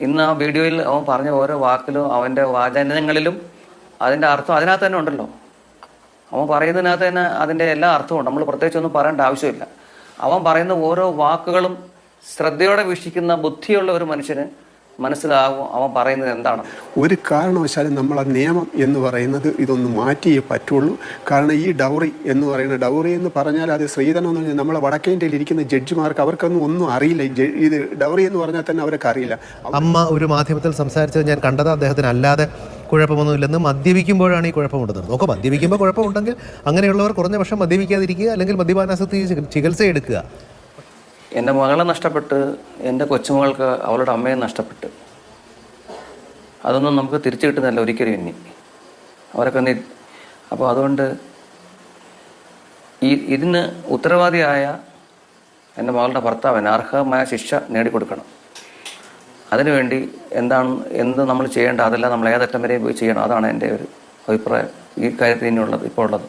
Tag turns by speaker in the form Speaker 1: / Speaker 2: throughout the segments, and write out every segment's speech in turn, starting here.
Speaker 1: ഇന്ന് ആ വീഡിയോയിൽ അവൻ പറഞ്ഞ ഓരോ വാക്കിലും അവന്റെ വാചനങ്ങളിലും അതിന്റെ അർത്ഥം അതിനകത്ത് തന്നെ ഉണ്ടല്ലോ. അവൻ പറയുന്നതിനകത്ത് തന്നെ അതിന്റെ എല്ലാ അർത്ഥവും നമ്മൾ പ്രത്യേകിച്ചൊന്നും പറയേണ്ട ആവശ്യമില്ല. അവൻ പറയുന്ന ഓരോ വാക്കുകളും ശ്രദ്ധയോടെ വീക്ഷിക്കുന്ന ബുദ്ധിയുള്ള ഒരു മനുഷ്യന് മനസ്സിലാകും അവൻ പറയുന്നത് എന്താണ്.
Speaker 2: ഒരു കാരണവശാലും നമ്മളെ നിയമം എന്ന് പറയുന്നത് ഇതൊന്ന് മാറ്റിയേ പറ്റുള്ളൂ. കാരണം ഈ ഡൗറി എന്ന് പറയുന്ന ഡൗറി എന്ന് പറഞ്ഞാൽ അത് സ്ത്രീധനം എന്ന് പറഞ്ഞാൽ നമ്മളെ വടക്കേ ഇന്ത്യയിൽ ഇരിക്കുന്ന ജഡ്ജിമാർക്ക് അവർക്കൊന്നും ഒന്നും അറിയില്ല. ഈ ഇത് ഡൗറി എന്ന് പറഞ്ഞാൽ തന്നെ അവർക്ക് അറിയില്ല.
Speaker 3: അമ്മ ഒരു മാധ്യമത്തിൽ സംസാരിച്ചത് ഞാൻ കണ്ടത് അദ്ദേഹത്തിന് അല്ലാതെ കുഴപ്പമൊന്നുമില്ലെന്ന് മദ്യപിക്കുമ്പോഴാണ് ഈ കുഴപ്പമുണ്ടെന്ന്. നോക്കുക മദ്യപിക്കുമ്പോൾ കുഴപ്പമുണ്ടെങ്കിൽ അങ്ങനെയുള്ളവർ കുറഞ്ഞ പക്ഷം മദ്യപിക്കാതിരിക്കുക അല്ലെങ്കിൽ മദ്യപാനാസക്തി ചികിത്സ എടുക്കുക.
Speaker 1: എന്റെ മകളെ നഷ്ടപ്പെട്ട് എന്റെ കൊച്ചുമകൾക്ക് അവളുടെ അമ്മയെ നഷ്ടപ്പെട്ട്. അതൊന്നും നമുക്ക് തിരിച്ചു കിട്ടുന്നില്ല ഒരിക്കലും ഇനി. അവരൊക്കെ നീ അപ്പോൾ അതുകൊണ്ട് ഈ ഇതിന് ഉത്തരവാദിയായ എന്റെ മകളുടെ ഭർത്താവിന് അർഹമായ ശിക്ഷ നേടിക്കൊടുക്കണം. അതിനുവേണ്ടി എന്താണ് എന്ത് നമ്മൾ ചെയ്യേണ്ട അതെല്ലാം നമ്മൾ ഏതറ്റം വരെയും പോയി ചെയ്യണം അതാണ് എന്റെ ഒരു അഭിപ്രായം ഈ കാര്യത്തിൽ ഇനിയുള്ളത് ഇപ്പോൾ ഉള്ളത്.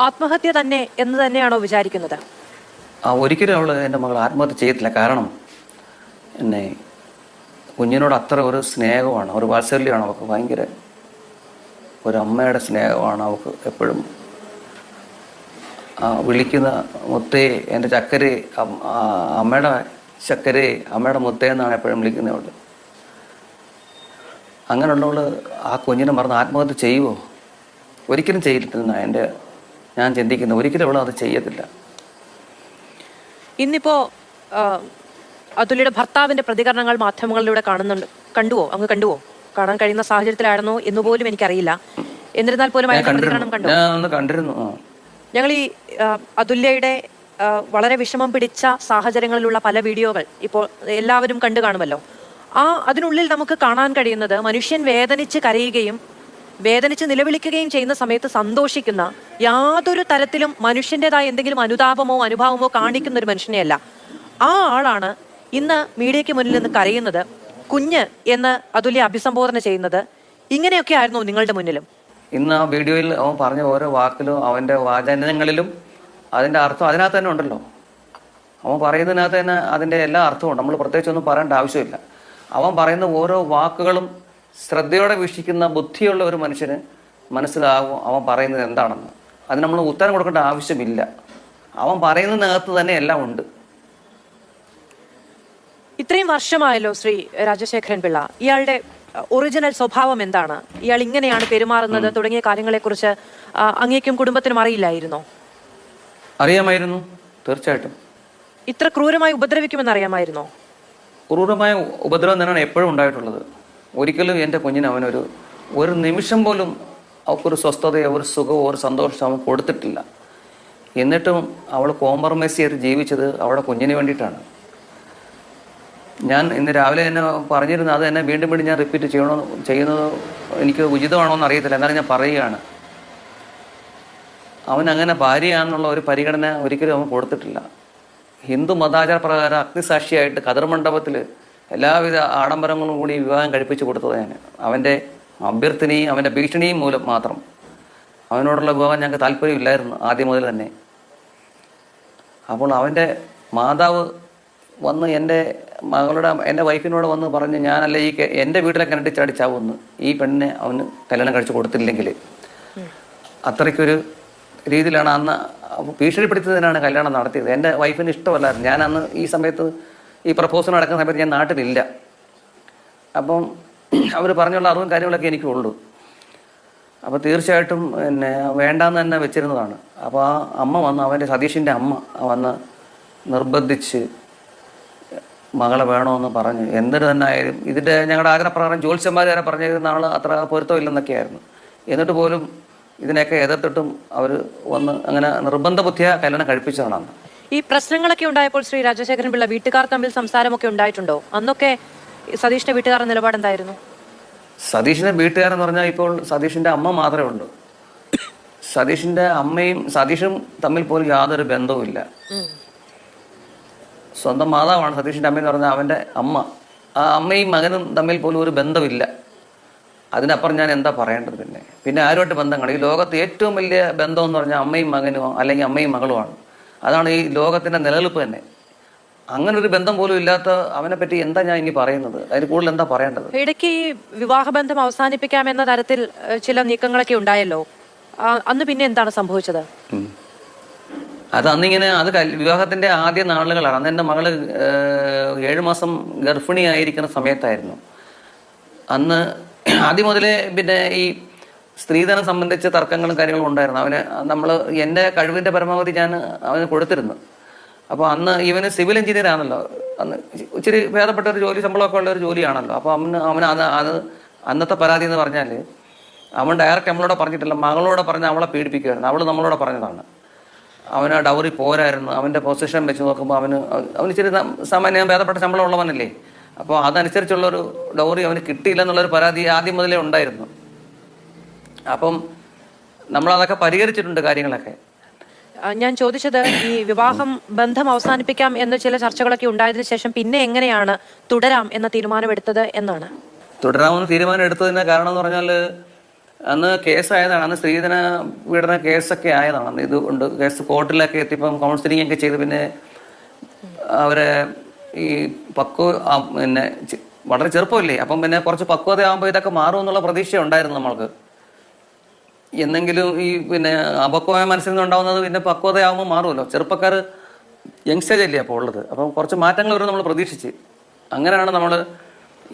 Speaker 4: ആത്മഹത്യ തന്നെ എന്ന് തന്നെയാണോ വിചാരിക്കുന്നത്?
Speaker 1: ഒരിക്കലും അവൾ എന്റെ മകൾ ആത്മഹത്യ ചെയ്യത്തില്ല. കാരണം എന്നെ കുഞ്ഞിനോട് അത്ര ഒരു സ്നേഹമാണ് ഒരു വാത്സല്യമാണ് അവൾക്ക്. ഭയങ്കര ഒരു അമ്മയുടെ സ്നേഹമാണ് അവൾക്ക് എപ്പോഴും. ആ വിളിക്കുന്ന മുത്തേ എന്റെ ചക്കരെ ആ അമ്മയുടെ ചക്കരെ അമ്മയുടെ മുത്തേ എന്നാണ് എപ്പോഴും വിളിക്കുന്നവൾ അങ്ങനെയുള്ളവൾ ആ കുഞ്ഞിനെ മറന്ന് ആത്മഹത്യ ചെയ്യുമോ ഒരിക്കലും ചെയ്തിട്ടില്ല എന്റെ ഞാൻ ചിന്തിക്കുന്നത്. ഒരിക്കലും അവൾ അത് ചെയ്യത്തില്ല.
Speaker 4: ഇന്നിപ്പോ അതുലിയുടെ ഭർത്താവിന്റെ പ്രതികരണങ്ങൾ മാധ്യമങ്ങളിലൂടെ കാണുന്നുണ്ട്. കണ്ടുവോ? അങ്ങ് കണ്ടുവോ? കാണാൻ കഴിയുന്ന സാഹചര്യത്തിലായിരുന്നോ എന്ന് പോലും എനിക്കറിയില്ല. എന്നിരുന്നാൽ പോലും അയാളുടെ പ്രതികരണം കണ്ടു. ഞങ്ങൾ ഈ അതുല്യയുടെ വളരെ വിഷമം പിടിച്ച സാഹചര്യങ്ങളിലുള്ള പല വീഡിയോകൾ ഇപ്പോൾ എല്ലാവരും കണ്ടു കാണുമല്ലോ. ആ അതിനുള്ളിൽ നമുക്ക് കാണാൻ കഴിയുന്നത് മനുഷ്യൻ വേദനിച്ച് കരയുകയും വേദനിച്ച് നിലവിളിക്കുകയും ചെയ്യുന്ന സമയത്ത് സന്തോഷിക്കുന്ന യാതൊരു തരത്തിലും മനുഷ്യന്റെതായ എന്തെങ്കിലും അനുതാപമോ അനുഭാവമോ കാണിക്കുന്ന ഒരു മനുഷ്യനെയല്ല. ആ ആളാണ് ഇന്ന് മീഡിയയ്ക്ക് മുന്നിൽ നിന്ന് കരയുന്നത് കുഞ്ഞ് എന്ന് അതുല്യ അഭിസംബോധന ചെയ്യുന്നത്. ഇങ്ങനെയൊക്കെ ആയിരുന്നു നിങ്ങളുടെ മുന്നിലും.
Speaker 1: ഇന്ന് ആ വീഡിയോയിൽ അവൻ പറഞ്ഞ ഓരോ വാക്കിലും അവന്റെ വാചനങ്ങളിലും അതിന്റെ അർത്ഥം അതിനകത്ത് തന്നെ ഉണ്ടല്ലോ. അവൻ പറയുന്നതിനകത്ത് തന്നെ അതിന്റെ എല്ലാ അർത്ഥമുണ്ട് നമ്മൾ പ്രത്യേകിച്ചൊന്നും പറയേണ്ട ആവശ്യമില്ല. അവൻ പറയുന്ന ഓരോ വാക്കുകളും ശ്രദ്ധയോടെ വീക്ഷിക്കുന്ന ബുദ്ധിയുള്ള ഒരു മനുഷ്യന് മനസ്സിലാകും അവൻ പറയുന്നത് എന്താണെന്ന്. അതിന് നമ്മൾ ഉത്തരം കൊടുക്കേണ്ട ആവശ്യമില്ല. അവൻ പറയുന്നതിനകത്ത് തന്നെ എല്ലാം ഉണ്ട്.
Speaker 4: ഇത്രയും വർഷമായല്ലോ ശ്രീ രാജശേഖരൻ പിള്ള ഇയാളുടെ ഒറിജിനൽ സ്വഭാവം എന്താണ്? ഇയാൾ ഇങ്ങനെയാണ് പെരുമാറുന്നത്? തുടങ്ങിയ കാര്യങ്ങളെക്കുറിച്ച് അങ്ങേക്കും കുടുംബത്തിനും അറിയില്ലായിരുന്നോ?
Speaker 1: അറിയാമായിരുന്നു. തീർച്ചയായിട്ടും.
Speaker 4: ഇത്ര ക്രൂരമായി ഉപദ്രവിക്കുമെന്ന് അറിയാമായിരുന്നോ?
Speaker 1: ക്രൂരമായ ഉപദ്രവം തന്നെയാണ് എപ്പോഴും ഉണ്ടായിട്ടുള്ളത്. ഒരിക്കലും എന്റെ കുഞ്ഞിന് അവനൊരു ഒരു നിമിഷം പോലും അവൾക്കൊരു സ്വസ്ഥതയോ ഒരു സുഖമോ ഒരു സന്തോഷമോ അവൻ കൊടുത്തിട്ടില്ല. എന്നിട്ടും അവൾ കോംപ്രമൈസ് ചെയ്ത് ജീവിച്ചത് അവളുടെ കുഞ്ഞിന് വേണ്ടിയിട്ടാണ്. ഞാൻ ഇന്ന് രാവിലെ തന്നെ പറഞ്ഞിരുന്നു അത് തന്നെ വീണ്ടും വീണ്ടും ഞാൻ റിപ്പീറ്റ് ചെയ്യണോ ചെയ്യുന്നത് എനിക്ക് ഉചിതമാണോ എന്ന് അറിയത്തില്ല. എന്നാലും ഞാൻ പറയുകയാണ്. അവൻ അങ്ങനെ ഭാര്യയാണെന്നുള്ള ഒരു പരിഗണന ഒരിക്കലും അവൻ കൊടുത്തിട്ടില്ല. ഹിന്ദു മതാചാര പ്രകാരം അഗ്നിസാക്ഷിയായിട്ട് കതിർ മണ്ഡപത്തിൽ എല്ലാവിധ ആഡംബരങ്ങളും കൂടി വിവാഹം കഴിപ്പിച്ചു കൊടുത്തത് ഞാൻ. അവന്റെ അഭ്യർത്ഥനയും അവന്റെ ഭീഷണിയും മൂലം മാത്രം. അവനോടുള്ള വിവാഹം ഞങ്ങൾക്ക് താല്പര്യമില്ലായിരുന്നു ആദ്യം മുതൽ തന്നെ. അപ്പോൾ അവന്റെ മാതാവ് വന്ന് എന്റെ മകളുടെ എന്റെ വൈഫിനോട് വന്ന് പറഞ്ഞ് ഞാനല്ല ഈ എന്റെ വീട്ടിലെ കിണറ്റി ഈ പെണ്ണിനെ അവന് കല്യാണം കഴിച്ചു കൊടുത്തില്ലെങ്കിൽ. അത്രയ്ക്കൊരു രീതിയിലാണ് അന്ന് ഭീഷണിപ്പെടുത്തുന്നതിനാണ് കല്യാണം നടത്തിയത്. എന്റെ വൈഫിന് ഇഷ്ടമല്ലായിരുന്നു. ഞാൻ അന്ന് ഈ സമയത്ത് ഈ പ്രപ്പോസൽ നടക്കുന്ന സമയത്ത് ഞാൻ നാട്ടിലില്ല. അപ്പം അവർ പറഞ്ഞുള്ള അറിവും കാര്യങ്ങളൊക്കെ എനിക്കുള്ളൂ. അപ്പോൾ തീർച്ചയായിട്ടും പിന്നെ വേണ്ടാന്ന് തന്നെ വെച്ചിരുന്നതാണ്. അപ്പോൾ ആ അമ്മ വന്ന് അവന്റെ സതീഷിന്റെ അമ്മ വന്ന് നിർബന്ധിച്ച് മകളെ വേണമെന്ന് പറഞ്ഞു. എന്തിനു തന്നെ ആയാലും ഇതിന്റെ ഞങ്ങളുടെ ആഗ്രഹപ്രകാരം ജ്യോത്സ്യന്മാർ വരെ പറഞ്ഞിരുന്ന ആൾ അത്ര പൊരുത്തമില്ലെന്നൊക്കെയായിരുന്നു എന്നിട്ട് പോലും ഇതിനെയൊക്കെ എതിർത്തിട്ടും അവർ വന്ന് അങ്ങനെ നിർബന്ധ ബുദ്ധിയ കല്യാണം കഴിപ്പിച്ചതാണ്
Speaker 4: ഈ പ്രശ്നങ്ങളൊക്കെ ഉണ്ടായപ്പോൾ ശ്രീ രാജശേഖരൻ പിള്ള വീട്ടുകാർ തമ്മിൽ സംസാരമൊക്കെ ഉണ്ടായിട്ടുണ്ടോ? അന്നൊക്കെ സതീഷിന്റെ വീട്ടുകാരുടെ നിലപാട് എന്തായിരുന്നു?
Speaker 1: സതീഷിന്റെ വീട്ടുകാരെന്ന് പറഞ്ഞാൽ ഇപ്പോൾ സതീഷിന്റെ അമ്മ മാത്രമേ ഉള്ളൂ. സതീഷിന്റെ അമ്മയും സതീഷും തമ്മിൽ പോലും യാതൊരു ബന്ധവുമില്ല സ്വന്തം മാതാവാണ് സതീഷിന്റെ അമ്മയെന്ന് പറഞ്ഞാൽ അവന്റെ അമ്മ. ആ അമ്മയും മകനും തമ്മിൽ പോലും ഒരു ബന്ധമില്ല. അതിനപ്പുറം ഞാൻ എന്താ പറയേണ്ടത് പിന്നെ? പിന്നെ ആരുമായിട്ട് ബന്ധങ്ങൾ ഈ ലോകത്ത് ഏറ്റവും വലിയ ബന്ധം എന്ന് പറഞ്ഞാൽ അമ്മയും മകനും അല്ലെങ്കിൽ അമ്മയും മകളുമാണ്. അതാണ് ഈ ലോകത്തിന്റെ നിലനിൽപ്പ് തന്നെ. അങ്ങനെ ഒരു ബന്ധം പോലും ഇല്ലാത്ത അവനെ പറ്റി എന്താ ഞാൻ ഇനി പറയുന്നത്? അതിന് കൂടുതൽ എന്താ പറയേണ്ടത്?
Speaker 4: ഇടയ്ക്ക് ഈ വിവാഹബന്ധം അവസാനിപ്പിക്കാം എന്ന തരത്തിൽ ചില നീക്കങ്ങളൊക്കെ ഉണ്ടായല്ലോ. അന്ന് പിന്നെ എന്താണ് സംഭവിച്ചത്.
Speaker 1: അത് അന്നിങ്ങനെ അത് വിവാഹത്തിന്റെ ആദ്യ നാളുകളാണ്. അന്ന് എന്റെ മകൾ ഏഴുമാസം ഏഴ് മാസം ഗർഭിണിയായിരിക്കുന്ന സമയത്തായിരുന്നു. അന്ന് ആദ്യം മുതലേ പിന്നെ ഈ സ്ത്രീധനം സംബന്ധിച്ച തർക്കങ്ങളും കാര്യങ്ങളും ഉണ്ടായിരുന്നു. അവന് നമ്മൾ എന്റെ കഴിവിന്റെ പരമാവധി ഞാൻ അവന് കൊടുത്തിരുന്നു. അപ്പോൾ അന്ന് ഇവന് സിവിൽ എഞ്ചിനീയർ ആണല്ലോ. അന്ന് ഇച്ചിരി ഭേദപ്പെട്ട ഒരു ജോലി ശമ്പളമൊക്കെ ഉള്ള ഒരു ജോലിയാണല്ലോ. അപ്പോൾ അവന് അവന് അത് അത് അന്നത്തെ പരാതി എന്ന് പറഞ്ഞാൽ അവൻ ഡയറക്റ്റ് നമ്മളോട് പറഞ്ഞിട്ടില്ല. മകളോട് പറഞ്ഞ് അവളെ പീഡിപ്പിക്കുമായിരുന്നു അവൾ നമ്മളോട് പറഞ്ഞതാണ്. അവന് ഡൗറി പോരായിരുന്നു. അവന്റെ പൊസിഷൻ വെച്ച് നോക്കുമ്പോൾ അവന് അവന് ഇച്ചിരി സാമാന്യം ഭേദപ്പെട്ട ശമ്പളം ഉള്ളവനല്ലേ. അപ്പോൾ അതനുസരിച്ചുള്ളൊരു ഡൗറി അവന് കിട്ടിയില്ല എന്നുള്ളൊരു പരാതി ആദ്യം മുതലേ ഉണ്ടായിരുന്നു. അപ്പം നമ്മൾ അതൊക്കെ പരിഹരിച്ചിട്ടുണ്ട് കാര്യങ്ങളൊക്കെ.
Speaker 4: ഞാൻ ചോദിച്ചത് ഈ വിവാഹം ബന്ധം അവസാനിപ്പിക്കാം എന്ന ചില ചർച്ചകളൊക്കെ ഉണ്ടായതിനു ശേഷം പിന്നെ എങ്ങനെയാണ് തുടരാം എന്ന തീരുമാനമെടുത്തത് എന്നാണ്?
Speaker 1: തുടരാമെന്ന് തീരുമാനം എടുത്തതിന് കാരണം എന്ന് പറഞ്ഞാൽ അന്ന് കേസായതാണ്. അന്ന് സ്ത്രീധന പീഡന കേസൊക്കെ ആയതാണ്. അന്ന് ഇത് കൊണ്ട് കേസ് കോർട്ടിലൊക്കെ എത്തിയപ്പം കൗൺസിലിംഗ് ഒക്കെ ചെയ്ത് പിന്നെ അവരെ ഈ പക്വ പിന്നെ വളരെ ചെറുപ്പമില്ലേ? അപ്പം പിന്നെ കുറച്ച് പക്വതയാകുമ്പോൾ ഇതൊക്കെ മാറുമെന്നുള്ള പ്രതീക്ഷ ഉണ്ടായിരുന്നു നമ്മൾക്ക്. എന്നെങ്കിലും ഈ പിന്നെ അപക്വമായ മനസ്സിൽ നിന്നുണ്ടാവുന്നത് പിന്നെ പക്വതയാകുമ്പോൾ മാറുമല്ലോ. ചെറുപ്പക്കാർ യങ്സ്റ്റേജ് അല്ലേ അപ്പോൾ ഉള്ളത്. അപ്പം കുറച്ച് മാറ്റങ്ങൾ വരും നമ്മൾ പ്രതീക്ഷിച്ച്. അങ്ങനെയാണ് നമ്മൾ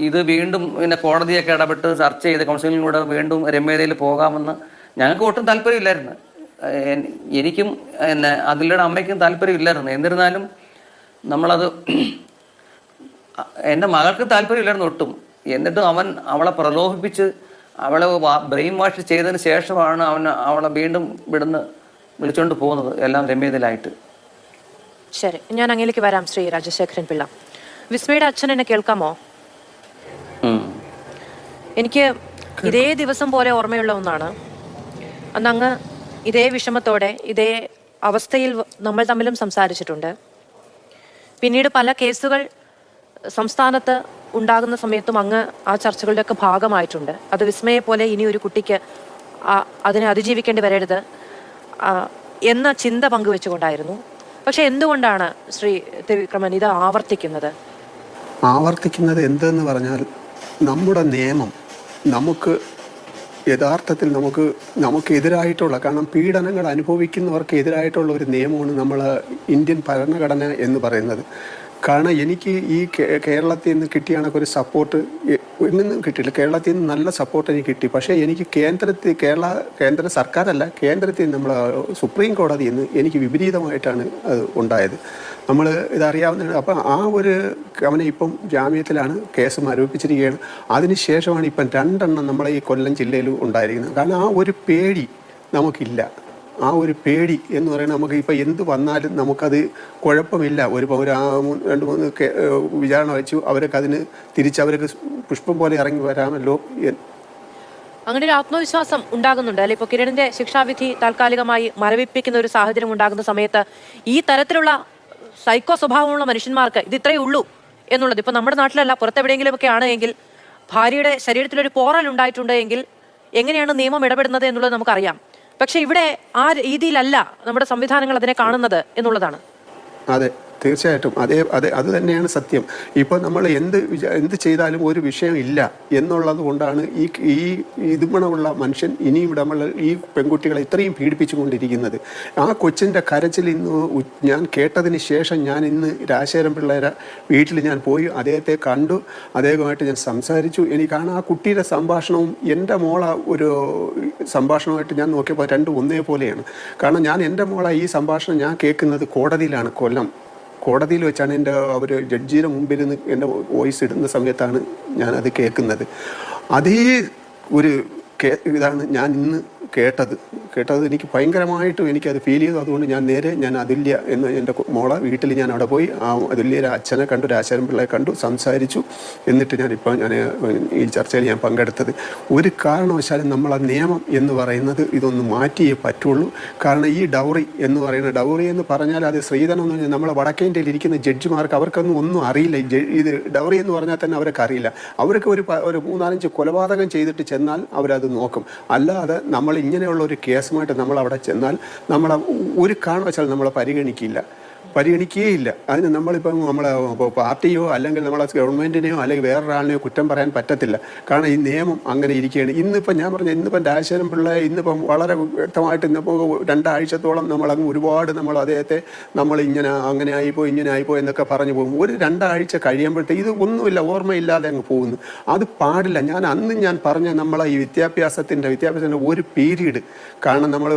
Speaker 1: ഇത് വീണ്ടും പിന്നെ കോടതിയൊക്കെ ഇടപെട്ട് ചർച്ച ചെയ്ത് കൗൺസിലിങ്ങിലൂടെ വീണ്ടും രമ്യതയിൽ പോകാമെന്ന് ഞങ്ങൾക്ക് ഒട്ടും താല്പര്യമില്ലായിരുന്നു. എനിക്കും എന്നെ അതിലൂടെ അമ്മയ്ക്കും താല്പര്യമില്ലായിരുന്നു. എന്നിരുന്നാലും നമ്മളത് എന്റെ മകൾക്ക് താല്പര്യമില്ലായിരുന്നു ഒട്ടും. എന്നിട്ടും അവൻ അവളെ പ്രലോഭിപ്പിച്ച് അവളെ ബ്രെയിൻ വാഷ് ചെയ്തതിന് ശേഷമാണ് അവൻ അവളെ വീണ്ടും ഇവിടുന്ന് വിളിച്ചുകൊണ്ട് പോകുന്നത് എല്ലാം രമ്യതയിലായിട്ട്.
Speaker 4: ശരി ഞാൻ അങ്ങേലേക്ക് വരാം ശ്രീ രാജശേഖരൻ പിള്ള. വിസ്മയുടെ അച്ഛൻ എന്നെ കേൾക്കാമോ? എനിക്ക് ഇതേ ദിവസം പോലെ ഓർമ്മയുള്ള ഒന്നാണ്. അന്ന് അങ്ങ് ഇതേ വിഷമത്തോടെ ഇതേ അവസ്ഥയിൽ നമ്മൾ തമ്മിലും സംസാരിച്ചിട്ടുണ്ട്. പിന്നീട് പല കേസുകൾ സംസ്ഥാനത്ത് ഉണ്ടാകുന്ന സമയത്തും അങ്ങ് ആ ചർച്ചകളുടെ ഒക്കെ ഭാഗമായിട്ടുണ്ട്. അത് വിസ്മയെ പോലെ ഇനി ഒരു കുട്ടിക്ക് അതിനെ അതിജീവിക്കേണ്ടി വരരുത്. എന്ന ചിന്ത പങ്കുവെച്ചുകൊണ്ടായിരുന്നു. പക്ഷെ എന്തുകൊണ്ടാണ് ശ്രീ ത്രിവിക്രമൻ ഇത് ആവർത്തിക്കുന്നത്?
Speaker 2: ആവർത്തിക്കുന്നത് എന്തെന്ന് പറഞ്ഞാൽ നമ്മുടെ നിയമം നമുക്ക് യഥാർത്ഥത്തിൽ നമുക്ക് നമുക്കെതിരായിട്ടുള്ള കാരണം പീഡനങ്ങൾ അനുഭവിക്കുന്നവർക്ക് എതിരായിട്ടുള്ള ഒരു നിയമമാണ് നമ്മൾ ഇന്ത്യൻ ഭരണഘടന എന്ന് പറയുന്നത്. കാരണം എനിക്ക് ഈ കേരളത്തിൽ നിന്ന് കിട്ടിയ ഒരു സപ്പോർട്ട് എങ്ങും കിട്ടിയില്ല. കേരളത്തിൽ നിന്ന് നല്ല സപ്പോർട്ട് എനിക്ക് കിട്ടി. പക്ഷേ എനിക്ക് കേന്ദ്രത്തിൽ കേരള കേന്ദ്ര സർക്കാരല്ല കേന്ദ്രത്തിൽ നമ്മൾ സുപ്രീം കോടതിയിൽ നിന്ന് എനിക്ക് വിപരീതമായിട്ടാണ് അത് ഉണ്ടായത്. നമ്മൾ ഇതറിയാവുന്ന അപ്പം ആ ഒരു അവനെ ഇപ്പം ജാമ്യത്തിലാണ് കേസ് മരവിപ്പിച്ചിരിക്കുകയാണ് അതിനുശേഷമാണ് ഇപ്പം രണ്ടെണ്ണം നമ്മളെ ഈ കൊല്ലം ജില്ലയിൽ ഉണ്ടായിരിക്കുന്നത്. കാരണം ആ ഒരു പേടി നമുക്കില്ല. ആ ഒരു പേടി എന്ന് പറയുന്നത് നമുക്ക് ഇപ്പം എന്ത് വന്നാലും നമുക്കത് കുഴപ്പമില്ല. ഒരു ആ രണ്ട് മൂന്ന് വിചാരണ വെച്ചു. അവരൊക്കെ അതിന് തിരിച്ചവർക്ക് പുഷ്പം പോലെ ഇറങ്ങി വരാമല്ലോ
Speaker 4: അങ്ങനെ ഒരു ആത്മവിശ്വാസം ഉണ്ടാകുന്നുണ്ട്. അല്ലെ? ഇപ്പോൾ കിരണിന്റെ ശിക്ഷാവിധി താൽക്കാലികമായി മരവിപ്പിക്കുന്ന ഒരു സാഹചര്യം ഉണ്ടാകുന്ന സമയത്ത് ഈ തരത്തിലുള്ള സൈക്കോ സ്വഭാവമുള്ള മനുഷ്യന്മാർക്ക് ഇത് ഇത്രയേ ഉള്ളൂ എന്നുള്ളത് ഇപ്പൊ നമ്മുടെ നാട്ടിലല്ല പുറത്തെവിടെയെങ്കിലുമൊക്കെ ആണ് എങ്കിൽ ഭാര്യയുടെ ശരീരത്തിലൊരു പോറൽ ഉണ്ടായിട്ടുണ്ട് എങ്കിൽ എങ്ങനെയാണ് നിയമം ഇടപെടുന്നത് എന്നുള്ളത് നമുക്കറിയാം. പക്ഷെ ഇവിടെ ആ രീതിയിലല്ല നമ്മുടെ സംവിധാനങ്ങൾ അതിനെ കാണുന്നത് എന്നുള്ളതാണ്.
Speaker 2: അതെ. തീർച്ചയായിട്ടും. അതേ അതെ അത് തന്നെയാണ് സത്യം. ഇപ്പോൾ നമ്മൾ എന്ത് എന്ത് ചെയ്താലും ഒരു വിഷയം ഇല്ല എന്നുള്ളത് കൊണ്ടാണ് ഈ ഈ ഇതുമണമുള്ള മനുഷ്യൻ ഇനിയും നമ്മൾ ഈ പെൺകുട്ടികളെ ഇത്രയും പീഡിപ്പിച്ചുകൊണ്ടിരിക്കുന്നത്. ആ കൊച്ചിന്റെ കരച്ചിൽ ഇന്ന് ഞാൻ കേട്ടതിന് ശേഷം ഞാൻ ഇന്ന് രാജശേഖരൻ പിള്ളേരെ വീട്ടിൽ ഞാൻ പോയി അദ്ദേഹത്തെ കണ്ടു. അദ്ദേഹമായിട്ട് ഞാൻ സംസാരിച്ചു. എനിക്കാണ് ആ കുട്ടിയുടെ സംഭാഷണവും എന്റെ മോള ഒരു സംഭാഷണമായിട്ട് ഞാൻ നോക്കിയപ്പോൾ രണ്ടും ഒന്നേ പോലെയാണ് കാരണം ഞാൻ എന്റെ മോളെ ഈ സംഭാഷണം ഞാൻ കേൾക്കുന്നത് കോടതിയിലാണ് കൊല്ലം. കോടതിയിൽ വെച്ചാണ് എന്റെ അവർ ജഡ്ജിയുടെ മുമ്പിൽ നിന്ന് എന്റെ വോയിസ് ഇടുന്ന സമയത്താണ് ഞാനത് കേൾക്കുന്നത്. അതേ ഒരു ഇതാണ് ഞാൻ ഇന്ന് കേട്ടത്. കേട്ടത് എനിക്ക് ഭയങ്കരമായിട്ടും എനിക്കത് ഫീൽ ചെയ്തു. അതുകൊണ്ട് ഞാൻ നേരെ ഞാൻ അതുല്യ എന്ന് എന്റെ മോളെ വീട്ടിൽ ഞാൻ അവിടെ പോയി ആ അതുല്യയുടെ അച്ഛനെ കണ്ടു രാശാരൻ പിള്ളയെ കണ്ടു സംസാരിച്ചു. എന്നിട്ട് ഞാനിപ്പോൾ ഞാൻ ഈ ചർച്ചയിൽ ഞാൻ പങ്കെടുത്തത്. ഒരു കാരണവശാലും നമ്മൾ ആ നിയമം എന്ന് പറയുന്നത് ഇതൊന്ന് മാറ്റിയേ പറ്റുള്ളൂ. കാരണം ഈ ഡൗറി എന്ന് പറയുന്ന ഡൗറി എന്ന് പറഞ്ഞാൽ അത് സ്ത്രീധനം എന്ന് പറഞ്ഞാൽ നമ്മളെ വടക്കേന്ത്യയിൽ ഇരിക്കുന്ന ജഡ്ജിമാർക്ക് അവർക്കൊന്നും ഒന്നും അറിയില്ല. ഇത് ഡൗറി എന്ന് പറഞ്ഞാൽ തന്നെ അവർക്ക് അറിയില്ല. അവർക്ക് ഒരു ഒരു മൂന്നാലഞ്ച് കൊലപാതകം ചെയ്തിട്ട് ചെന്നാൽ അവരത് നോക്കും. അല്ലാതെ നമ്മൾ ഇങ്ങനെയുള്ള ഒരു കേസുമായിട്ട് നമ്മൾ അവിടെ ചെന്നാൽ നമ്മളെ ഒരു കാരണവശാൽ നമ്മളെ പരിഗണിക്കില്ല. പരിഗണിക്കുകയില്ല. അതിന് നമ്മളിപ്പം നമ്മളെ പാർട്ടിയോ അല്ലെങ്കിൽ നമ്മളെ ഗവൺമെന്റിനെയോ അല്ലെങ്കിൽ വേറൊരാളിനെയോ കുറ്റം പറയാൻ പറ്റത്തില്ല. കാരണം ഈ നിയമം അങ്ങനെ ഇരിക്കുകയാണ്. ഇന്നിപ്പം ഞാൻ പറഞ്ഞ ഇന്നിപ്പം രാജശേഖരൻ പിള്ള ഇന്നിപ്പം വളരെ വ്യക്തമായിട്ട് ഇന്നിപ്പോൾ രണ്ടാഴ്ചത്തോളം നമ്മളങ്ങ് ഒരുപാട് നമ്മൾ അദ്ദേഹത്തെ നമ്മൾ ഇങ്ങനെ അങ്ങനെ ആയിപ്പോയി ഇങ്ങനെ ആയിപ്പോയി എന്നൊക്കെ പറഞ്ഞു പോകും. ഒരു രണ്ടാഴ്ച കഴിയുമ്പോഴത്തേക്ക് ഇത് ഒന്നുമില്ല ഓർമ്മയില്ലാതെ അങ്ങ് പോകുന്നു. അത് പാടില്ല. ഞാൻ അന്ന് ഞാൻ പറഞ്ഞ നമ്മളെ ഈ വിദ്യാഭ്യാസത്തിന്റെ വിദ്യാഭ്യാസത്തിന്റെ ഒരു പീരീഡ് കാരണം നമ്മൾ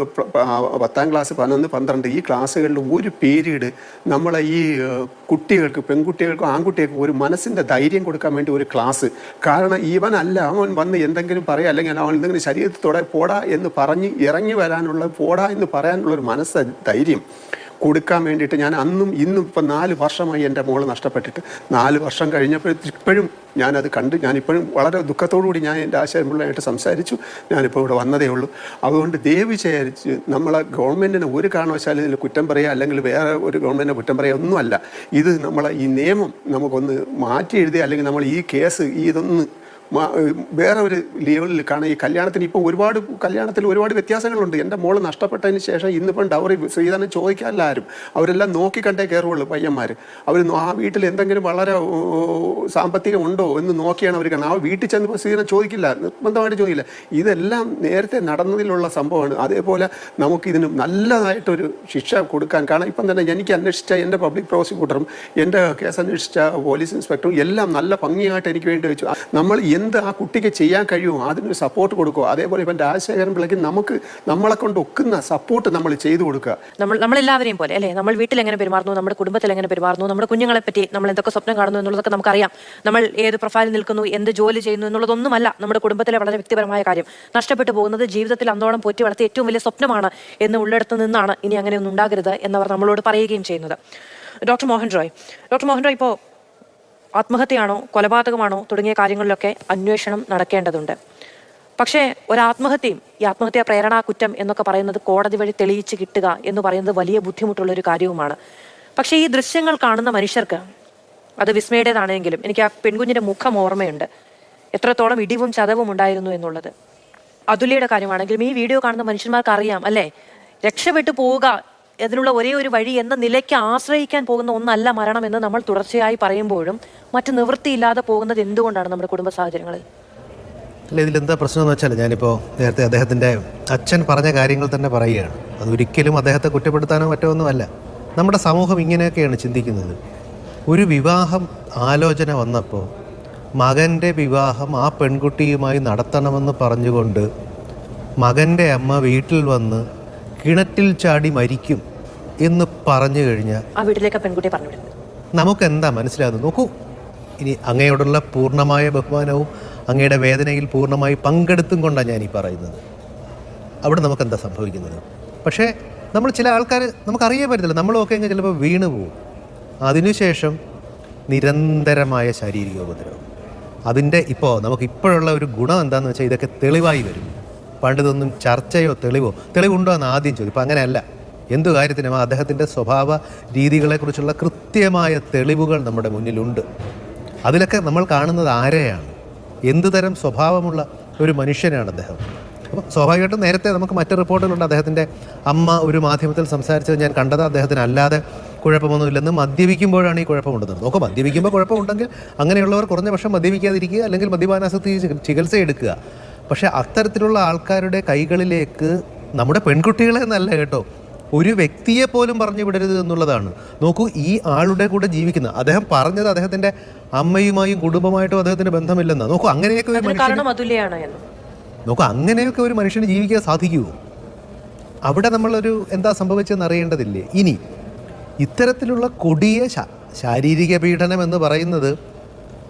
Speaker 2: പത്താം ക്ലാസ് പതിനൊന്ന് പന്ത്രണ്ട് ഈ ക്ലാസ്സുകളിൽ ഒരു പീരീഡ് നമ്മളെ ഈ കുട്ടികൾക്ക് പെൺകുട്ടികൾക്കും ആൺകുട്ടികൾക്കും ഒരു മനസ്സിന്റെ ധൈര്യം കൊടുക്കാൻ വേണ്ടി ഒരു ക്ലാസ്. കാരണം ഇവനല്ല അവൻ വന്ന് എന്തെങ്കിലും പറയുക അല്ലെങ്കിൽ അവൻ എന്തെങ്കിലും ശരീരത്തിൽ ശരീരത്തോടെ പോടാ എന്ന് പറഞ്ഞ് ഇറങ്ങി വരാനുള്ള പോടാ എന്ന് പറയാനുള്ള ഒരു മനസ്സ് ധൈര്യം. കൊടുക്കാൻ വേണ്ടിയിട്ട് ഞാൻ അന്നും ഇന്നും ഇപ്പം നാല് വർഷമായി എന്റെ മോൾ നഷ്ടപ്പെട്ടിട്ട് നാല് വർഷം കഴിഞ്ഞപ്പോൾ ഇപ്പോഴും ഞാനത് കണ്ട് ഞാനിപ്പോഴും വളരെ കൂടി ഞാൻ എന്റെ ആശയമുള്ളതായിട്ട് സംസാരിച്ചു. ഞാനിപ്പോൾ ഇവിടെ വന്നതേ ഉള്ളൂ. അതുകൊണ്ട് ദയവ് വിചാരിച്ച് നമ്മളെ ഗവൺമെന്റിനെ ഒരു കാരണവശാലും ഇതിൽ കുറ്റം പറയുക അല്ലെങ്കിൽ വേറെ ഒരു ഗവൺമെന്റിനെ കുറ്റം പറയുക ഒന്നുമല്ല. ഇത് നമ്മളെ ഈ നിയമം നമുക്കൊന്ന് മാറ്റി എഴുതി അല്ലെങ്കിൽ നമ്മൾ ഈ കേസ് ഈ ഇതൊന്ന് വേറെ ഒരു ലെവലിൽ കാരണം ഈ കല്യാണത്തിന് ഇപ്പോൾ ഒരുപാട് കല്യാണത്തിൽ ഒരുപാട് വ്യത്യാസങ്ങളുണ്ട്. എന്റെ മോൾ നഷ്ടപ്പെട്ടതിന് ശേഷം ഇന്നിപ്പം ഡൗറി ശ്രീധരൻ ചോദിക്കാനില്ല ആരും. അവരെല്ലാം നോക്കി കണ്ടേ കയറുള്ളൂ പയ്യന്മാർ അവർ ആ വീട്ടിൽ എന്തെങ്കിലും വളരെ സാമ്പത്തികം ഉണ്ടോ എന്ന് നോക്കിയാണ് അവർ കാണുന്നത്. ആ വീട്ടിൽ ചെന്നപ്പോൾ ശ്രീധരൻ ചോദിക്കില്ല. നിർബന്ധമായിട്ട് ചോദിക്കില്ല. ഇതെല്ലാം നേരത്തെ നടന്നതിലുള്ള സംഭവമാണ്. അതേപോലെ നമുക്കിതിന് നല്ലതായിട്ടൊരു ശിക്ഷ കൊടുക്കാൻ കാരണം ഇപ്പം തന്നെ എനിക്ക് അന്വേഷിച്ച എന്റെ പബ്ലിക് പ്രോസിക്യൂട്ടറും എന്റെ കേസ് അന്വേഷിച്ച പോലീസ് ഇൻസ്പെക്ടറും എല്ലാം നല്ല ഭംഗിയായിട്ട് എനിക്ക് വേണ്ടി വെച്ചു. നമ്മൾ എന്ത് ആ കുട്ടിക്ക് ചെയ്യാൻ കഴിയുമോ അതിനൊരു സപ്പോർട്ട് കൊടുക്കുക. അതേപോലെ ഇപ്പം രാജശേഖരൻ പിള്ളയ്ക്ക് നമുക്ക് നമ്മളെ കൊണ്ട് ഒക്കുന്ന സപ്പോർട്ട് നമ്മൾ ചെയ്തു കൊടുക്കുക.
Speaker 4: നമ്മൾ നമ്മളെല്ലാവരെയും പോലെ അല്ലേ? നമ്മൾ വീട്ടിൽ എങ്ങനെ പെരുമാറുന്നു നമ്മുടെ കുടുംബത്തിൽ എങ്ങനെ പെരുമാറുന്നു നമ്മുടെ കുഞ്ഞുങ്ങളെ പറ്റി നമ്മൾ എന്തൊക്കെ സ്വപ്നം കാണുന്നു എന്നുള്ളതൊക്കെ നമുക്കറിയാം. നമ്മൾ ഏത് പ്രൊഫൈലിൽ നിൽക്കുന്നു എന്ത് ജോലി ചെയ്യുന്നു എന്നുള്ളതൊന്നുമല്ല നമ്മുടെ കുടുംബത്തിലെ വളരെ വ്യക്തിപരമായ കാര്യം. നഷ്ടപ്പെട്ടു പോകുന്നത് ജീവിതത്തിൽ അന്തോളം പോറ്റി വളർത്തിയ ഏറ്റവും വലിയ സ്വപ്നമാണ് എന്ന് ഉള്ളിടത്ത് നിന്നാണ് ഇനി അങ്ങനെയൊന്നും ഉണ്ടാകരുത് എന്നവർ നമ്മളോട് പറയുകയും ചെയ്യുന്നത്. ഡോക്ടർ മോഹൻ റോയ്. ഡോക്ടർ മോഹൻ റോയ് ഇപ്പോൾ ആത്മഹത്യയാണോ കൊലപാതകമാണോ തുടങ്ങിയ കാര്യങ്ങളിലൊക്കെ അന്വേഷണം നടക്കേണ്ടതുണ്ട്. പക്ഷേ ഒരു ആത്മഹത്യയും ഈ ആത്മഹത്യാ പ്രേരണാ കുറ്റം എന്നൊക്കെ പറയുന്നത് കോടതി വഴി തെളിയിച്ച് കിട്ടുക എന്ന് പറയുന്നത് വലിയ ബുദ്ധിമുട്ടുള്ള ഒരു കാര്യവുമാണ്. പക്ഷേ ഈ ദൃശ്യങ്ങൾ കാണുന്ന മനുഷ്യർക്ക് അത് വിസ്മയുടേതാണെങ്കിലും എനിക്ക് ആ പെൺകുഞ്ഞിന്റെ മുഖം ഓർമ്മയുണ്ട്. എത്രത്തോളം ഇടിവും ചതവും ഉണ്ടായിരുന്നു എന്നുള്ളത്. അതുല്യയുടെ കാര്യമാണെങ്കിലും ഈ വീഡിയോ കാണുന്ന മനുഷ്യന്മാർക്ക് അറിയാം അല്ലേ? രക്ഷപ്പെട്ടു പോവുക അതിനുള്ള ഒരേ ഒരു വഴി എന്ന നിലയ്ക്ക് ആശ്രയിക്കാൻ പോകുന്ന ഒന്നല്ല മരണം എന്ന് നമ്മൾ തുടർച്ചയായി പറയുമ്പോഴും മറ്റു നിവൃത്തിയില്ലാതെ പോകുന്നത് എന്തുകൊണ്ടാണ് നമ്മുടെ കുടുംബ സാഹചര്യങ്ങളിൽ?
Speaker 3: അല്ല ഇതിലെന്താ പ്രശ്നം എന്ന് വെച്ചാൽ ഞാനിപ്പോൾ നേരത്തെ അദ്ദേഹത്തിന്റെ അച്ഛൻ പറഞ്ഞ കാര്യങ്ങൾ തന്നെ പറയുകയാണ്. അതൊരിക്കലും അദ്ദേഹത്തെ കുറ്റപ്പെടുത്താനോ മറ്റോ ഒന്നുമല്ല. നമ്മുടെ സമൂഹം ഇങ്ങനെയൊക്കെയാണ് ചിന്തിക്കുന്നത്. ഒരു വിവാഹം ആലോചന വന്നപ്പോൾ മകന്റെ വിവാഹം ആ പെൺകുട്ടിയുമായി നടത്തണമെന്ന് പറഞ്ഞുകൊണ്ട് മകന്റെ അമ്മ വീട്ടിൽ വന്ന് കിണറ്റിൽ ചാടി മരിക്കും. എന്ന് പറഞ്ഞു കഴിഞ്ഞാൽ
Speaker 4: ആ വീട്ടിലേക്ക് പറഞ്ഞു വിടുന്നത്
Speaker 3: നമുക്ക് എന്താ മനസ്സിലാകുന്നത്? നോക്കൂ. ഇനി അങ്ങയോടുള്ള പൂർണമായ ബഹുമാനവും അങ്ങയുടെ വേദനയിൽ പൂർണമായി പങ്കെടുത്തും കൊണ്ടാണ് ഞാൻ ഈ പറയുന്നത്. അവിടെ നമുക്ക് എന്താ സംഭവിക്കുന്നത്? പക്ഷേ നമ്മൾ ചില ആൾക്കാർ നമുക്കറിയാൻ പറ്റത്തില്ല. നമ്മളൊക്കെ ഇങ്ങനെ ചിലപ്പോൾ വീണ് പോകും അതിനുശേഷം നിരന്തരമായ ശാരീരിക ഉപദ്രവം. അതിന്റെ ഇപ്പോൾ നമുക്ക് ഇപ്പോഴുള്ള ഒരു ഗുണം എന്താണെന്ന് വെച്ചാൽ ഇതൊക്കെ തെളിവായി വരും. പണ്ട് ഇതൊന്നും ചർച്ചയോ തെളിവോ തെളിവുണ്ടോ എന്ന് ആദ്യം ചോദിക്കും. ഇപ്പം അങ്ങനെയല്ല. എന്തു കാര്യത്തിനും അദ്ദേഹത്തിന്റെ സ്വഭാവ രീതികളെക്കുറിച്ചുള്ള കൃത്യമായ തെളിവുകൾ നമ്മുടെ മുന്നിലുണ്ട്. അതിലൊക്കെ നമ്മൾ കാണുന്നത് ആരെയാണ്? എന്ത് തരം സ്വഭാവമുള്ള ഒരു മനുഷ്യനാണ് അദ്ദേഹം? അപ്പോൾ സ്വാഭാവികമായിട്ടും നേരത്തെ നമുക്ക് മറ്റ് റിപ്പോർട്ടുകളുണ്ട്. അദ്ദേഹത്തിന്റെ അമ്മ ഒരു മാധ്യമത്തിൽ സംസാരിച്ചത് ഞാൻ കണ്ടത് അദ്ദേഹത്തിന് അല്ലാതെ കുഴപ്പമൊന്നുമില്ലെന്ന് മദ്യപിക്കുമ്പോഴാണ് ഈ കുഴപ്പമുണ്ടെന്ന്. നോക്കുക മദ്യപിക്കുമ്പോൾ കുഴപ്പമുണ്ടെങ്കിൽ അങ്ങനെയുള്ളവർ കുറഞ്ഞ പക്ഷം മദ്യപിക്കാതിരിക്കുക അല്ലെങ്കിൽ മദ്യപാനാസക്തി ചികി- ചികിത്സ എടുക്കുക. പക്ഷേ അത്തരത്തിലുള്ള ആൾക്കാരുടെ കൈകളിലേക്ക് നമ്മുടെ പെൺകുട്ടികളെ എന്നല്ല കേട്ടോ ഒരു വ്യക്തിയെ പോലും പറഞ്ഞു വിടരുത് എന്നുള്ളതാണ്. നോക്കൂ ഈ ആളുടെ കൂടെ ജീവിക്കുന്ന അദ്ദേഹം പറഞ്ഞത് അദ്ദേഹത്തിന്റെ അമ്മയുമായും കുടുംബമായിട്ടും അദ്ദേഹത്തിന് ബന്ധമില്ലെന്ന്. നോക്കൂ അങ്ങനെയൊക്കെ ഒരു മനുഷ്യന് നോക്കൂ അങ്ങനെയൊക്കെ ഒരു മനുഷ്യന് ജീവിക്കാൻ സാധിക്കുമോ അവിടെ നമ്മളൊരു എന്താ സംഭവിച്ചതെന്ന് അറിയേണ്ടതില്ലേ? ഇനി ഇത്തരത്തിലുള്ള കൊടിയ ശാരീരിക പീഡനം എന്ന് പറയുന്നത്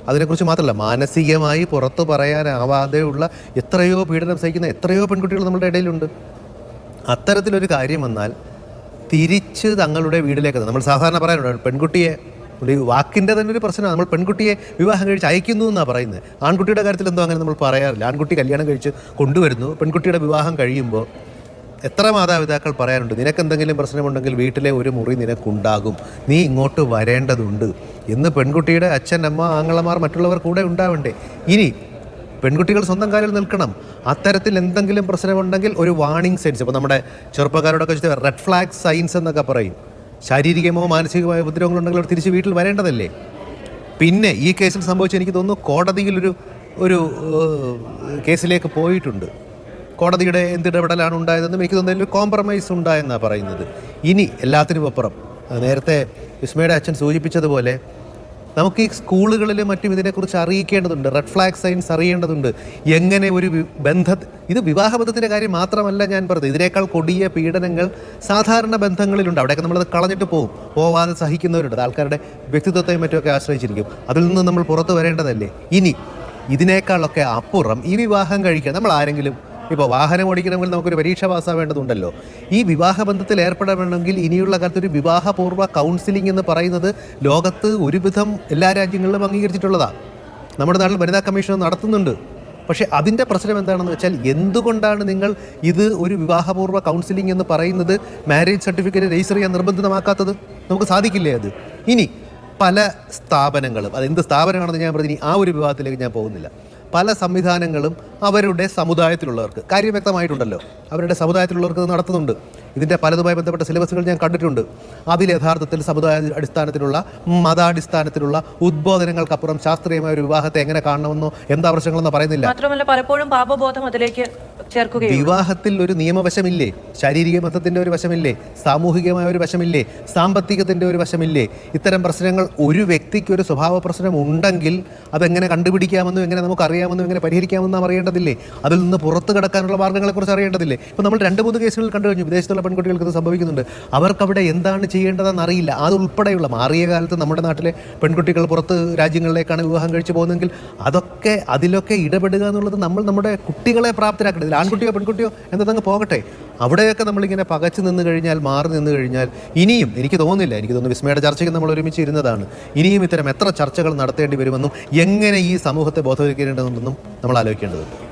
Speaker 3: അതിനെക്കുറിച്ച് മാത്രമല്ല മാനസികമായി പുറത്തു പറയാനാവാതെയുള്ള എത്രയോ പീഡനം സഹിക്കുന്ന എത്രയോ പെൺകുട്ടികൾ നമ്മുടെ ഇടയിലുണ്ട്. അത്തരത്തിലൊരു കാര്യം വന്നാൽ തിരിച്ച് തങ്ങളുടെ വീട്ടിലേക്ക് നമ്മൾ സാധാരണ പറയാനുണ്ട് പെൺകുട്ടിയെ ഒരു വാക്കിന്റെ തന്നെ ഒരു പ്രശ്നമാണ്. നമ്മൾ പെൺകുട്ടിയെ വിവാഹം കഴിച്ച് അയക്കുന്നു എന്നാണ് പറയുന്നത്. ആൺകുട്ടിയുടെ കാര്യത്തിൽ എന്തോ അങ്ങനെ നമ്മൾ പറയാറില്ല. ആൺകുട്ടി കല്യാണം കഴിച്ച് കൊണ്ടുവരുന്നു. പെൺകുട്ടിയുടെ വിവാഹം കഴിയുമ്പോൾ എത്ര മാതാപിതാക്കൾ പറയാനുണ്ട് നിനക്കെന്തെങ്കിലും പ്രശ്നമുണ്ടെങ്കിൽ വീട്ടിലെ ഒരു മുറി നിനക്കുണ്ടാകും. നീ ഇങ്ങോട്ട് വരേണ്ടതുണ്ട്. എന്ന് പെൺകുട്ടിയുടെ അച്ഛൻ അമ്മ ആങ്ങളമാർ മറ്റുള്ളവർ കൂടെ ഉണ്ടാവണ്ടേ? ഇനി പെൺകുട്ടികൾ സ്വന്തം കാലിൽ നിൽക്കണം. അത്തരത്തിൽ എന്തെങ്കിലും പ്രശ്നമുണ്ടെങ്കിൽ ഒരു വാർണിംഗ് സൈൻസ് ഇപ്പോൾ നമ്മുടെ ചെറുപ്പക്കാരോടൊക്കെ റെഡ് ഫ്ലാഗ് സൈൻസ് എന്നൊക്കെ പറയും. ശാരീരികമോ മാനസികമോ ഉപദ്രവങ്ങളുണ്ടെങ്കിൽ അവർ തിരിച്ച് വീട്ടിൽ വരേണ്ടതല്ലേ? പിന്നെ ഈ കേസിൽ സംഭവിച്ച എനിക്ക് തോന്നുന്നു കോടതിയിലൊരു ഒരു കേസിലേക്ക് പോയിട്ടുണ്ട്. കോടതിയുടെ എന്തിടപെടലാണ് ഉണ്ടായതെന്നും എനിക്ക് തോന്നുന്നു ഒരു കോംപ്രമൈസ് ഉണ്ടായെന്നാണ് പറയുന്നത്. ഇനി എല്ലാത്തിനും അപ്പുറം. നേരത്തെ വിസ്മയുടെ അച്ഛൻ സൂചിപ്പിച്ചതുപോലെ നമുക്ക് ഈ സ്കൂളുകളിലും മറ്റും ഇതിനെക്കുറിച്ച് അറിയിക്കേണ്ടതുണ്ട്. റെഡ് ഫ്ലാഗ് സൈൻസ് അറിയേണ്ടതുണ്ട്. എങ്ങനെ ഒരു ബന്ധ ഇത് വിവാഹബന്ധത്തിന്റെ കാര്യം മാത്രമല്ല ഞാൻ പറഞ്ഞത്. ഇതിനേക്കാൾ കൊടിയ പീഡനങ്ങൾ സാധാരണ ബന്ധങ്ങളിലുണ്ട്. അവിടെയൊക്കെ നമ്മളത് കളഞ്ഞിട്ട് പോകും. പോവാതെ സഹിക്കുന്നവരുണ്ട്. ആൾക്കാരുടെ വ്യക്തിത്വത്തെയും മറ്റുമൊക്കെ ആശ്രയിച്ചിരിക്കും. അതിൽ നിന്ന് നമ്മൾ പുറത്തു വരേണ്ടതല്ലേ? ഇനി ഇതിനേക്കാളൊക്കെ അപ്പുറം ഈ വിവാഹം കഴിക്കുക നമ്മൾ ആരെങ്കിലും ഇപ്പോൾ വാഹനം ഓടിക്കണമെങ്കിൽ നമുക്കൊരു പരീക്ഷ പാസ്സാവേണ്ടതുണ്ടല്ലോ. ഈ വിവാഹ ബന്ധത്തിൽ ഏർപ്പെടണമെങ്കിൽ ഇനിയുള്ള കാലത്ത് ഒരു വിവാഹപൂർവ കൗൺസിലിംഗ് എന്ന് പറയുന്നത് ലോകത്ത് ഒരുവിധം എല്ലാ രാജ്യങ്ങളിലും അംഗീകരിച്ചിട്ടുള്ളതാണ് നമ്മുടെ നാട്ടിൽ വനിതാ കമ്മീഷൻ നടത്തുന്നുണ്ട്. പക്ഷേ അതിന്റെ പ്രശ്നം എന്താണെന്ന് വെച്ചാൽ എന്തുകൊണ്ടാണ് നിങ്ങൾ ഇത് ഒരു വിവാഹപൂർവ കൗൺസിലിംഗ് എന്ന് പറയുന്നത് മാരേജ് സർട്ടിഫിക്കറ്റ് രജിസ്റ്റർ ചെയ്യാൻ നിർബന്ധിതമാക്കാത്തത്? നമുക്ക് സാധിക്കില്ലേ അത്? ഇനി പല സ്ഥാപനങ്ങളും അത് എന്ത് സ്ഥാപനമാണെന്ന് ഞാൻ പറഞ്ഞു ആ ഒരു വിവാഹത്തിലേക്ക് ഞാൻ പോകുന്നില്ല. പല സംവിധാനങ്ങളും അവരുടെ സമുദായത്തിലുള്ളവർക്ക്. കാര്യം വ്യക്തമായിട്ടുണ്ടല്ലോ. അവരുടെ സമുദായത്തിലുള്ളവർക്ക് നടത്തുന്നുണ്ട്. ഇതിന്റെ പലതുമായി ബന്ധപ്പെട്ട സിലബസുകൾ ഞാൻ കണ്ടിട്ടുണ്ട്. അതിൽ യഥാർത്ഥത്തിൽ സമുദായ അടിസ്ഥാനത്തിലുള്ള മതാടിസ്ഥാനത്തിലുള്ള ഉദ്ബോധനങ്ങൾക്കപ്പുറം ശാസ്ത്രീയമായ ഒരു വിവാഹത്തെ എങ്ങനെ കാണണമെന്നോ എന്താ പ്രശ്നങ്ങളെന്നോ പറയുന്നില്ല.
Speaker 4: മാത്രമല്ല പലപ്പോഴും പാപബോധം അതിലേക്ക്
Speaker 3: വിവാഹത്തിൽ ഒരു നിയമവശമില്ലേ? ശാരീരിക ബന്ധത്തിന്റെ ഒരു വശമില്ലേ? സാമൂഹികമായ ഒരു വശമില്ലേ? സാമ്പത്തികത്തിന്റെ ഒരു വശമില്ലേ? ഇത്തരം പ്രശ്നങ്ങൾ ഒരു വ്യക്തിക്ക് ഒരു സ്വഭാവ പ്രശ്നം ഉണ്ടെങ്കിൽ അതെങ്ങനെ കണ്ടുപിടിക്കാമെന്നും എങ്ങനെ നമുക്ക് അറിയാമെന്നും എങ്ങനെ പരിഹരിക്കാമെന്നും നാം അറിയേണ്ടതില്ലേ? അതിൽ നിന്ന് പുറത്ത് കടക്കാനുള്ള മാർഗങ്ങളെക്കുറിച്ച് അറിയേണ്ടതില്ലേ? ഇപ്പോൾ നമ്മൾ രണ്ട് മൂന്ന് കേസുകൾ കണ്ടു കഴിഞ്ഞു. വിദേശത്തുള്ള പെൺകുട്ടികൾക്ക് ഇത് സംഭവിക്കുന്നുണ്ട്. അവർക്കവിടെ എന്താണ് ചെയ്യേണ്ടതെന്ന് അറിയില്ല. അതുൾപ്പെടെയുള്ള മാറിയ കാലത്ത് നമ്മുടെ നാട്ടിലെ പെൺകുട്ടികൾ പുറത്ത് രാജ്യങ്ങളിലേക്കാണ് വിവാഹം കഴിച്ചു പോകുന്നതെങ്കിൽ അതൊക്കെ അതിലൊക്കെ ഇടപെടുക എന്നുള്ളത് നമ്മൾ നമ്മുടെ കുട്ടികളെ പ്രാപ്തരാക്കേണ്ടത് ആൺകുട്ടിയോ പെൺകുട്ടിയോ എന്നതങ്ങ് പോകട്ടെ. അവിടെയൊക്കെ നമ്മളിങ്ങനെ പകച്ചു നിന്ന് കഴിഞ്ഞാൽ മാറി നിന്ന് കഴിഞ്ഞാൽ ഇനിയും എനിക്ക് തോന്നുന്നില്ല എനിക്ക് തോന്നുന്നു വിസ്മയുടെ ചർച്ചയ്ക്ക് നമ്മൾ ഒരുമിച്ച് ഇരുന്നതാണ്. ഇനിയും ഇത്തരം എത്ര ചർച്ചകൾ നടത്തേണ്ടി വരുമെന്നും എങ്ങനെ ഈ സമൂഹത്തെ ബോധവൽക്കരിക്കേണ്ടതെന്നും നമ്മൾ ആലോചിക്കേണ്ടതുണ്ട്.